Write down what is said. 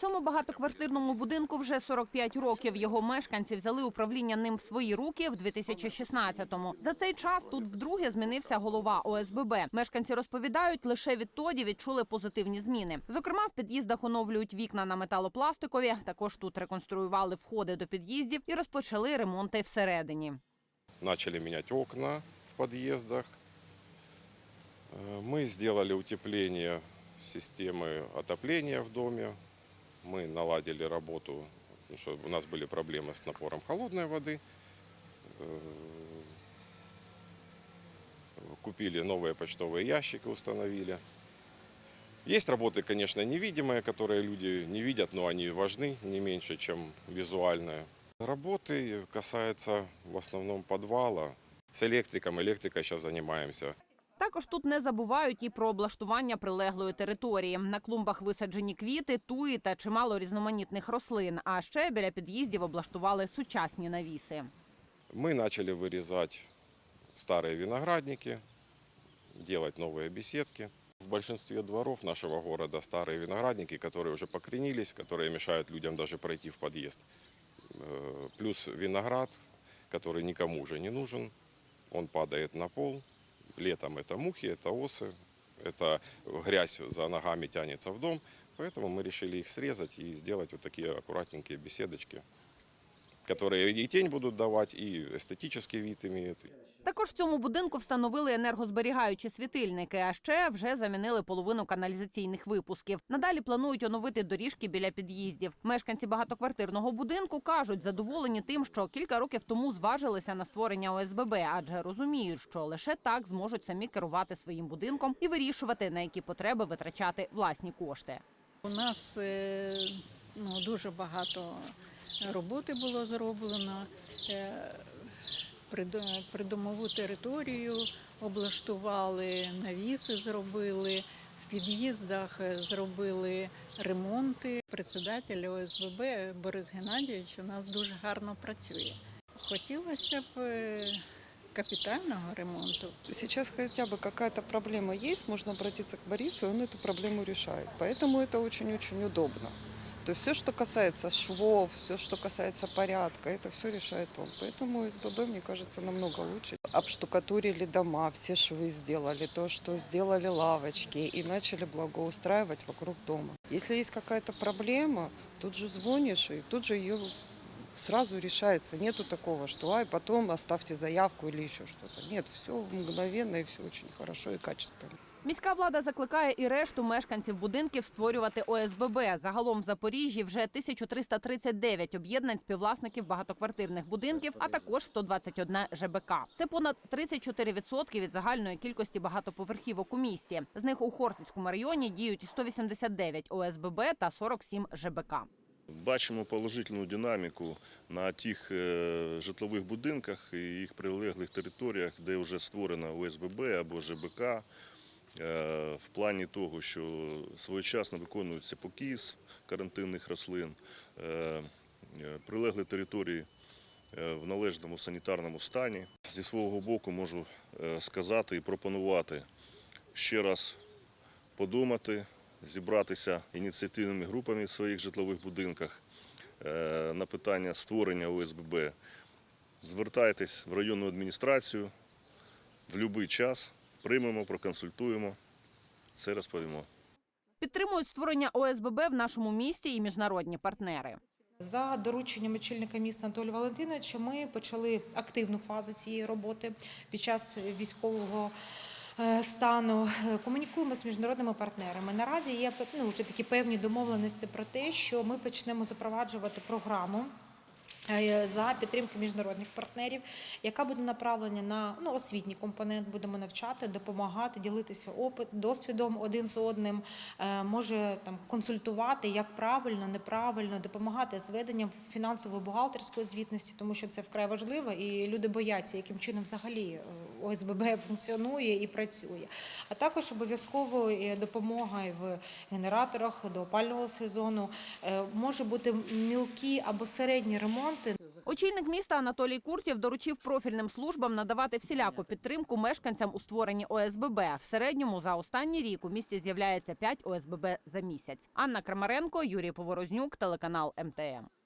Цьому багатоквартирному будинку вже 45 років. Його мешканці взяли управління ним в свої руки в 2016-му. За цей час тут вдруге змінився голова ОСББ. Мешканці розповідають, лише відтоді відчули позитивні зміни. Зокрема, в під'їздах оновлюють вікна на металопластикові. Також тут реконструювали входи до під'їздів і розпочали ремонти всередині. начали менять окна в подъездах. Э, Мы сделали утепление системы отопления в доме. Мы наладили работу, что у нас были проблемы с напором холодной воды. Э, Купили новые почтовые ящики, установили. Есть работы, конечно, невидимые, которые люди не видят, но они важны не меньше, чем визуальные. Работы касаются в основном подвала. С электриком, электрикой сейчас занимаемся. Також тут не забувають і про облаштування прилеглої території. На клумбах висаджені квіти, туї та чимало різноманітних рослин. А ще біля під'їздів облаштували сучасні навіси. Мы начали вырезать старые виноградники, делать новые беседки. В большинстве дворов нашего города старые виноградники, которые уже покоренились, которые мешают людям даже пройти в подъезд. Э, Плюс виноград, который никому уже не нужен, он падает на пол. Летом это мухи, это осы, это грязь за ногами тянется в дом. Поэтому мы решили их срезать и сделать вот такие аккуратненькие беседочки, которые и тень будут давать, и эстетический вид имеют. Також в цьому будинку встановили енергозберігаючі світильники, а ще вже замінили половину каналізаційних випусків. Надалі планують оновити доріжки біля під'їздів. Мешканці багатоквартирного будинку кажуть, задоволені тим, що кілька років тому зважилися на створення ОСББ, адже розуміють, що лише так зможуть самі керувати своїм будинком і вирішувати, на які потреби витрачати власні кошти. У нас е, ну, дуже багато роботи було зроблено. Е, придо- Придомову територію облаштували, навіси зробили, в під'їздах е, зробили ремонти. Председатель ОСББ Борис Геннадійович у нас дуже гарно працює. Хотілося б е, капітального ремонту. Сейчас хотя бы какая-то проблема есть, можно обратиться к Борису, и он эту проблему решает. Поэтому это очень-очень удобно. То есть все, что касается швов, все, что касается порядка, это все решает он. Поэтому СББ, мне кажется, намного лучше. Обштукатурили дома, все швы сделали, то, что сделали лавочки и начали благоустраивать вокруг дома. Если есть какая-то проблема, тут же звонишь, и тут же ее сразу решается. Нету такого, что ай, потом оставьте заявку или еще что-то. Нет, все мгновенно и все очень хорошо и качественно. Міська влада закликає і решту мешканців будинків створювати ОСББ. Загалом в Запоріжжі вже 1339 об'єднань співвласників багатоквартирних будинків, а також 121 ЖБК. Це понад 34% від загальної кількості багатоповерхівок у місті. З них у Хортицькому районі діють 189 ОСББ та 47 ЖБК. Бачимо положительну динаміку на тих е, житлових будинках і їх прилеглих територіях, де вже створена ОСББ або ЖБК, в плані того, що своєчасно виконується покіс карантинних рослин, е, е, території е, в належному санітарному стані. Зі свого боку можу е, сказати і пропонувати ще раз подумати, зібратися ініціативними групами в своїх житлових будинках е, на питання створення ОСББ. Звертайтесь в районну адміністрацію в будь-який час, приймемо, проконсультуємо, все розповімо. Підтримують створення ОСББ в нашому місті і міжнародні партнери. За дорученням очільника міста Анатолія Валентиновича ми почали активну фазу цієї роботи під час військового е, стану. Е, Комунікуємо з міжнародними партнерами. Наразі є ну, вже такі певні домовленості про те, що ми почнемо запроваджувати програму. Е, За підтримки міжнародних партнерів, яка буде направлена на ну, освітній компонент, будемо навчати, допомагати, ділитися опит, досвідом один з одним, е, може там консультувати, як правильно, неправильно, допомагати з веденням фінансово-бухгалтерської звітності, тому що це вкрай важливо, і люди бояться, яким чином взагалі е, ОСББ функціонує і працює. А також обов'язково допомога в генераторах до опального сезону. Е, Може бути мілкі або середні ремонти. Очільник міста Анатолій Куртєв доручив профільним службам надавати всіляку підтримку мешканцям у створенні ОСББ. В середньому за останній рік у місті з'являється 5 ОСББ за місяць. Анна Крамаренко, Юрій Поворознюк, телеканал МТМ.